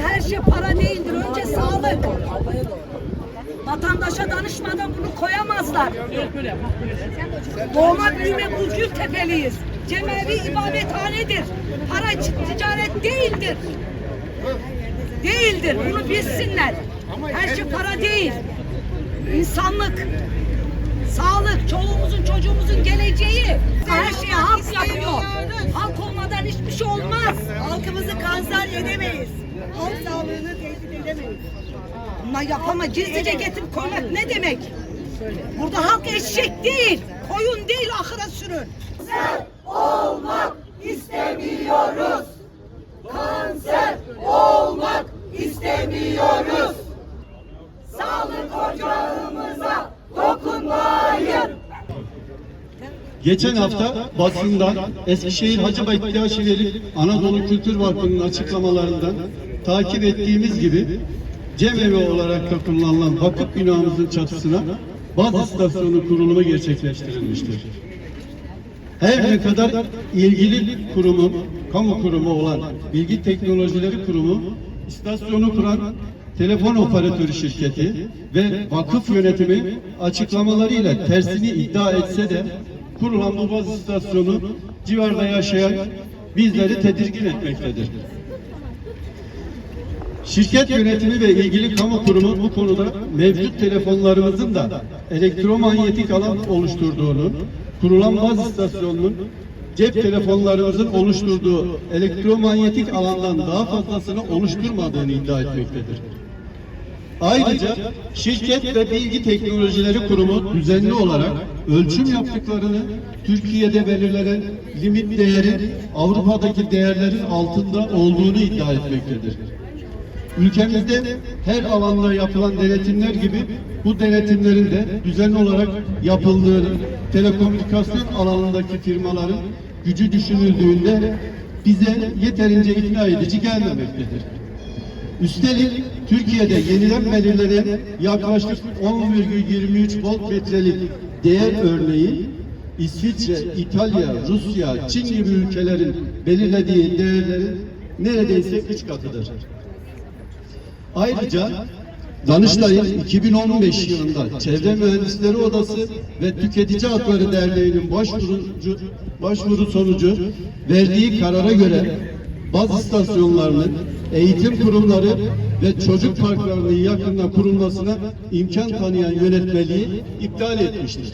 her şey para değildir. Önce sağlık. Vatandaşa danışmadan bunu koyamazlar. Doğma büyüme Buzgül Tepeliyiz. Cemevi ibadethanedir. Para ticaret değildir. Değildir. Bunu bilsinler. Her şey para değil. İnsanlık, sağlık, çoluğumuzun çocuğumuzun geleceği Halk sağlığını tehdit edemeyiz. Bunlar yapama gizlice getirip koymak ne demek? Burada halk eşek değil, koyun değil ahıra sürün. olmak istemiyoruz. Kanser olmak istemiyoruz. Sağlık ocağımıza dokunmayın. Geçen hafta basından Eskişehir Hacı Bektaşi Veli Anadolu Kültür Vakfı'nın açıklamalarından takip ettiğimiz gibi cemevi olarak da kullanılan vakıf binamızın çatısına baz istasyonu kurulumu gerçekleştirilmiştir. Her ne kadar ilgili kurumu, kamu kurumu olan Bilgi Teknolojileri Kurumu, istasyonu kuran telefon operatörü şirketi ve vakıf yönetimi açıklamalarıyla tersini iddia etse de kurulan bu baz istasyonu civarda yaşayan bizleri tedirgin etmektedir. Şirket yönetimi ve ilgili kamu kurumu bu konuda mevcut telefonlarımızın da elektromanyetik alan oluşturduğunu, kurulan baz istasyonunun cep telefonlarımızın oluşturduğu elektromanyetik alandan daha fazlasını oluşturmadığını iddia etmektedir. Ayrıca şirket ve bilgi teknolojileri kurumu düzenli olarak ölçüm yaptıklarını Türkiye'de belirlenen limit değeri Avrupa'daki değerlerin altında olduğunu iddia etmektedir. Ülkemizde her alanda yapılan denetimler gibi bu denetimlerin de düzenli olarak yapıldığını telekomünikasyon alanındaki firmaların gücü düşünüldüğünde bize yeterince ikna edici gelmemektedir. Üstelik Türkiye'de yeniden belirlenen yaklaşık 10,23 volt metrelik değer örneği İsviçre, İtalya, Rusya, Çin gibi ülkelerin belirlediği değerlerin neredeyse üç katıdır. Ayrıca Danıştay'ın 2015 yılında Çevre Mühendisleri Odası ve Tüketici Hakları Derneği'nin başvurucu, başvuru sonucu verdiği karara göre baz istasyonlarının eğitim kurumları ve çocuk parklarının yakında kurulmasına imkan tanıyan yönetmeliği iptal etmiştir.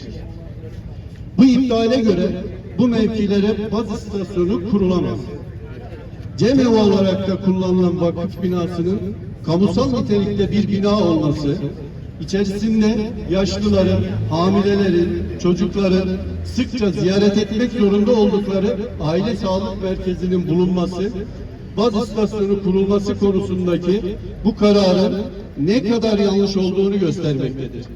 Bu iptale göre bu mevkilere baz istasyonu kurulamaz. Cemevi olarak da kullanılan vakıf binasının kamusal nitelikte bir bina olması, içerisinde yaşlıların, hamilelerin, çocukların sıkça ziyaret etmek zorunda oldukları aile sağlık merkezinin bulunması, baz istasyonu kurulması konusundaki bu kararın ne kadar yanlış olduğunu göstermektedir.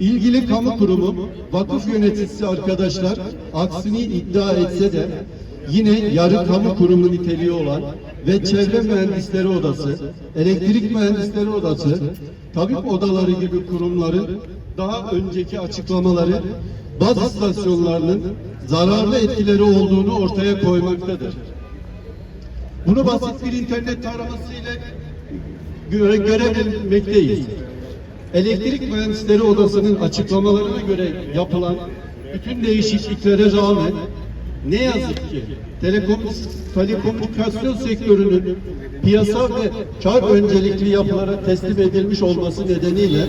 İlgili kamu kurumu, vakıf yöneticisi arkadaşlar aksini iddia etse de yine yarı kamu kurumu niteliği olan ve çevre mühendisleri odası, elektrik mühendisleri odası, tabip odaları gibi kurumların daha önceki açıklamaları baz istasyonlarının zararlı etkileri olduğunu ortaya koymaktadır. Bunu basit bir internet taramasıyla göre görebilmekteyiz. Elektrik Mühendisleri Odası'nın açıklamalarına göre yapılan bütün değişikliklere rağmen ne yazık ki telekom, telekomünikasyon sektörünün piyasa ve kar öncelikli yapılara teslim edilmiş olması nedeniyle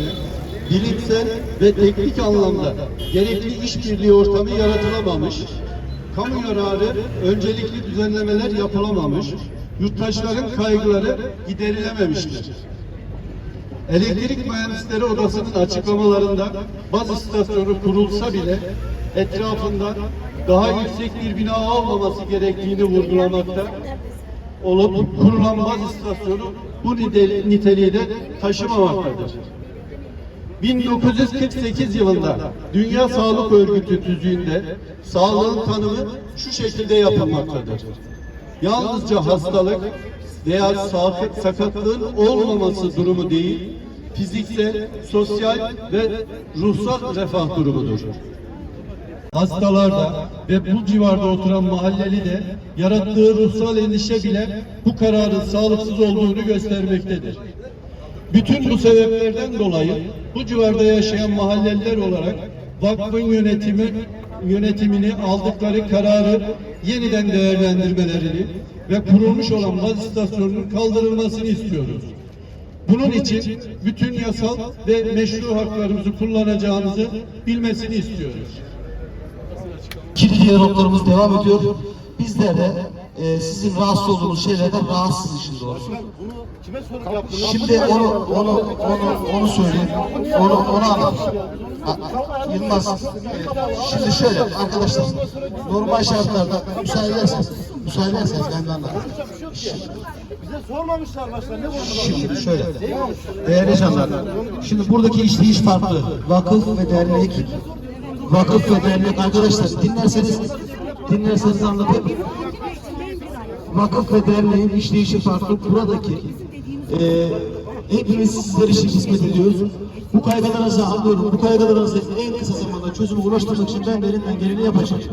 bilimsel ve teknik anlamda gerekli işbirliği ortamı yaratılamamış, kamu yararı öncelikli düzenlemeler yapılamamış, yurttaşların kaygıları giderilememiştir. Elektrik Mühendisleri Odası'nın açıklamalarında baz istasyonu kurulsa bile etrafında daha yüksek bir bina olmaması gerektiğini vurgulamakta olup kurulan baz istasyonu bu nite- niteliği de taşımamaktadır. 1948 yılında Dünya Sağlık Örgütü tüzüğünde sağlığın tanımı şu şekilde yapılmaktadır. Yalnızca hastalık veya sa- sakatlığın olmaması durumu değil, fiziksel, sosyal ve ruhsal refah durumudur. Hastalarda ve bu civarda oturan mahalleli de yarattığı ruhsal endişe bile bu kararın sağlıksız olduğunu göstermektedir. Bütün bu sebeplerden dolayı bu civarda yaşayan mahalleliler olarak vakfın yönetimi yönetimini aldıkları kararı yeniden değerlendirmelerini ve kurulmuş olan baz istasyonunun kaldırılmasını istiyoruz. Bunun için bütün yasal ve meşru haklarımızı kullanacağımızı bilmesini istiyoruz. İkinci diyaloglarımız devam ediyor. Bizler de e, sizin rahatsız olduğunuz şeylerden rahatsız içinde olsun. Şimdi onu onu onu onu söyleyeyim. Onu onu anlatayım. Yılmaz. Şimdi şöyle arkadaşlar normal şartlarda müsaade ederseniz müsaade ederseniz ben de anlatayım. Bize sormamışlar başta ne? Şimdi şöyle. Değerli canlar. Şimdi buradaki işleyiş farklı. Vakıf ve dernek. Vakıf ve dernek arkadaşlar dinlerseniz dinlerseniz anlatayım. Vakıf ve derneğin işleyişi farklı. Buradaki e, hepimiz sizler için hizmet ediyoruz. Bu kaygılarınızı anlıyorum. Bu kaygılarınızı en kısa zamanda çözüme ulaştırmak için ben de elimden geleni yapacağım.